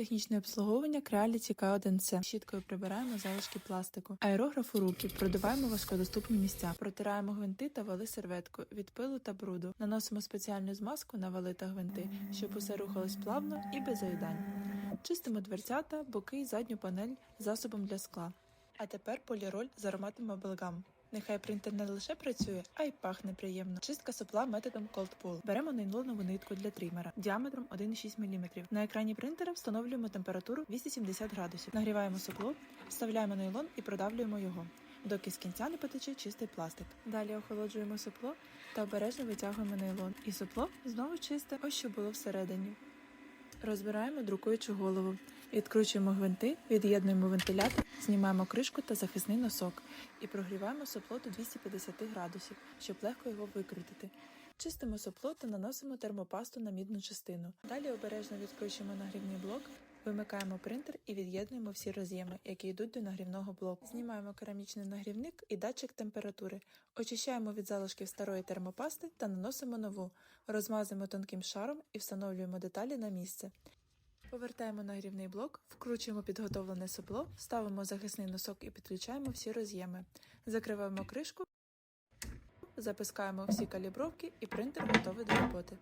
Технічне обслуговування Creality K1C. Щіткою прибираємо залишки пластику. Аерограф у руки. Продуваємо важкодоступні місця. Протираємо гвинти та вали серветку від пилу та бруду. Наносимо спеціальну змазку на вали та гвинти, щоб усе рухалось плавно і без заїдань. Чистимо дверцята, боки і задню панель засобом для скла. А тепер поліроль з ароматом Bubblegum. Нехай принтер не лише працює, а й пахне приємно. Чистка сопла методом Cold Pull. Беремо нейлонову нитку для трімера діаметром 1,6 мм. На екрані принтера встановлюємо температуру 270 градусів. Нагріваємо сопло, вставляємо нейлон і продавлюємо його, доки з кінця не потече чистий пластик. Далі охолоджуємо сопло та обережно витягуємо нейлон. І сопло знову чисте, ось що було всередині. Розбираємо друкуючу голову. Відкручуємо гвинти, від'єднуємо вентилятор, знімаємо кришку та захисний носок і прогріваємо сопло до 250 градусів, щоб легко його викрутити. Чистимо сопло та наносимо термопасту на мідну частину. Далі обережно відкручуємо нагрівний блок, вимикаємо принтер і від'єднуємо всі роз'єми, які йдуть до нагрівного блоку. Знімаємо керамічний нагрівник і датчик температури, очищаємо від залишків старої термопасти та наносимо нову, розмазуємо тонким шаром і встановлюємо деталі на місце. Повертаємо нагрівний блок, вкручуємо підготовлене сопло, ставимо захисний носок і підключаємо всі роз'єми. Закриваємо кришку, запускаємо всі калібровки і принтер готовий до роботи.